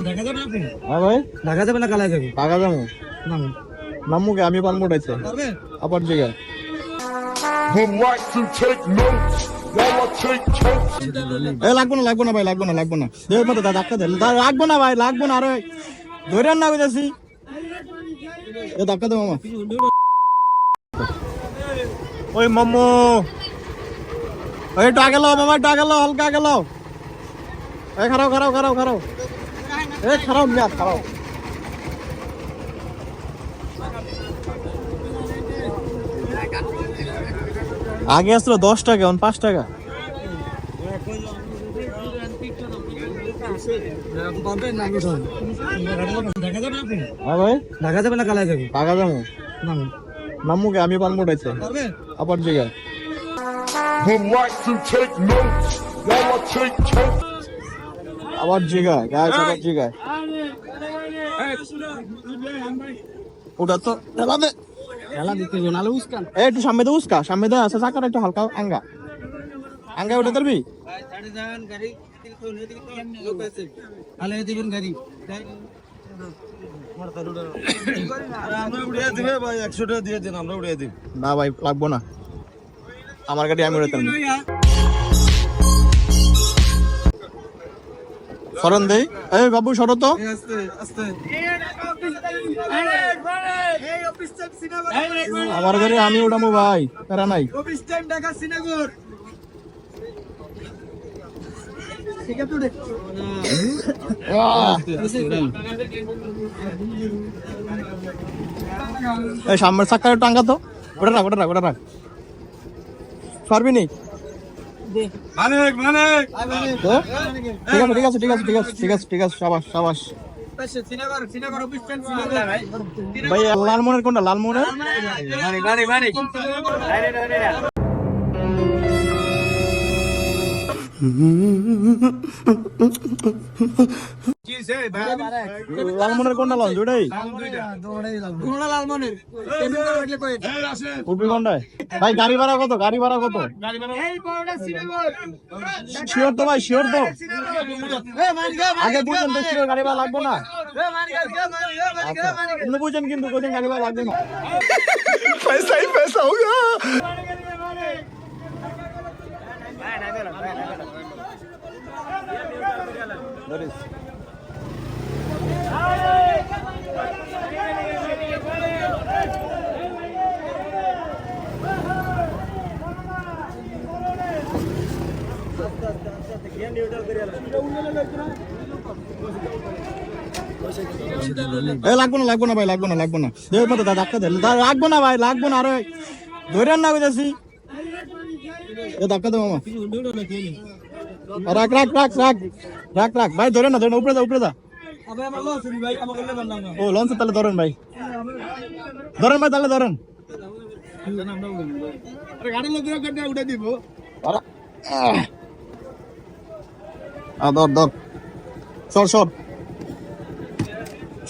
দেখা যাবে আপনি? হ্যাঁ ভাই। দেখা যাবে না কালায় যাবে। টাকা যাব। নামুকে আমি পারবে আবার জায়গা Would like to take notes while I take totes. এ লাগবো না লাগবো না ভাই লাগবো না লাগবো না। দেখ মতো দাদা ধাক্কা দে। দা- লাগবো না ভাই লাগবো না আরে। ধরে না কইতাছি এ ধাক্কা দে মামা। ওই মাম্মু ওই আগে লও মামা আগে লও হালকা আগে লও। এই খারাও খারাও খারাও খারাও এ খারাও মিয়া খারাও আগে আসলো দশ টাকা, এখন পাঁচ টাকা। না হ্যাঁ না আমি পারবে আবার জায়গা Would like to take notes. While I take totes. আবার জায়গা গাছ আবার জায়গায় ওটা তো। ঠেলাবে খেলা দিতে হবে নালে উস্কান এ একটু সামনে দে উস্কা। সামনে দে আছে চাকাটা একটু হালকা আঙ্গা। আঙ্গা উঠে পারবি আলে দিবেন গাড়ি। আমরা উড়িয়ে দিবে ভাই একশো টাকা দিয়ে দিন আমরা উড়িয়ে দিব না ভাই লাগবো না। আমার গাড়ি আমি উড়াতাম সরন দেই। এই বাবু সরো তো। আমার গাড়ি আমি উঠামো ভাই তারা নাই। সামনের চাক্কার টাঙ্গা তো। ওটা রাখ ওটা রাখ ওটা রাখ। পারবি নি? মানিক মানিক। তো? ঠিক আছে ঠিক আছে ঠিক আছে ঠিক আছে ঠিক আছে ঠিক আছে সাবাস সাবাস। শ্রীনগর শ্রীনগর অফিস টাইম শ্রীনগর ভাই। লালমোহনের কোনটা? লালমোহনের? মানিক। ভাই গাড়ি ভাড়া কত? গাড়ি ভাড়া কত? শিওর তো ভাই তো। আগে তো শিওর গাড়ি ভাড়া লাগবো না? বুঝেন কিন্তু কোথায় গাড়ি ভাড়া লাগবে না। পয়সা হোক এ লাগবো না লাগবো না ভাই লাগবো না লাগবো না। দেখ মতো দাদা ধাক্কা দে দা- লাগবো না ভাই লাগবো না আরে। ধরে না কইতাছি এ ধাক্কা দে মামা। রাখ রাখ রাখ রাখ রাখ রাখ। ভাই ধরে না ধরে না উপরে যা উপরে যা। ও লঞ্চ তাহলে ধরেন ভাই। ধরেন ভাই তাহলে ধরেন। আরে গাড়ি লোক উঠে দিব। ধর ধর। সর সর।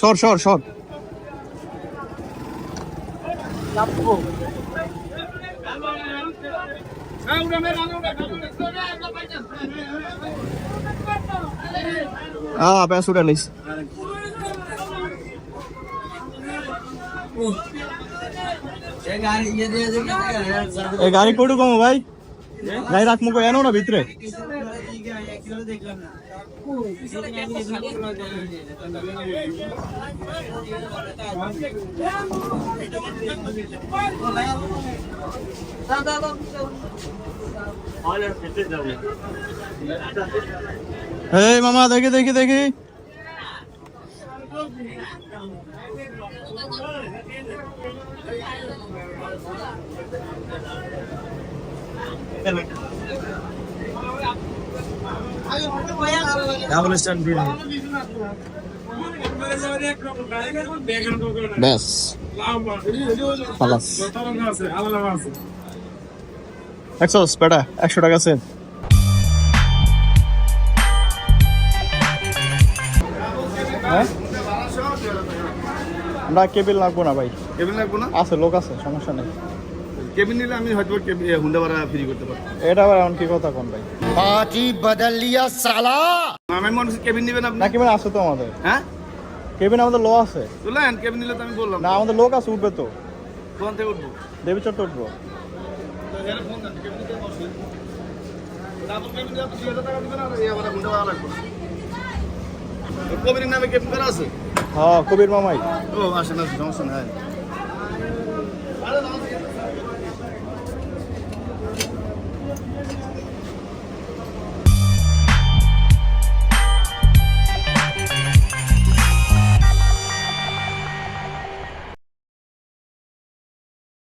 সর সর সর। গাড়ি কোটু ভাই? গাড়ি রাখ মুখো এনো না ভিতরে। এই মামা দেখি দেখি দেখি ডাবল স্ট্যান্ড বিল ব্যাস। খালাস। একশো বেটা একশো টাকা সেন হ্যাঁ? আমরা কেবিল লাগবো না ভাই। কেবিল লাগবো না? আছে লোক আছে সমস্যা নেই। কেবিন নিলে আমি হয়তো হুন্ডা ভাড়া ফ্রি করতে পারব। এটা আবার এমন কি কথা কোন ভাই? পাটি বদলিয়া সালা। আমি মানুষ কেবিন নেবেন আপনি। নাকি মানে আছে তো আমাদের। হ্যাঁ? কেবিন আমাদের লো আছে। চলেন কেবিন নিলে তো আমি বললাম। না আমাদের লোক আছে উঠবে তো। কোন থেকে উঠবো? দেবী চট্ট উঠবো। কবির নামে কেবিন করা আছে? হ্যাঁ কবির মামাই। ও আসেন আসেন সমস্যা নাই।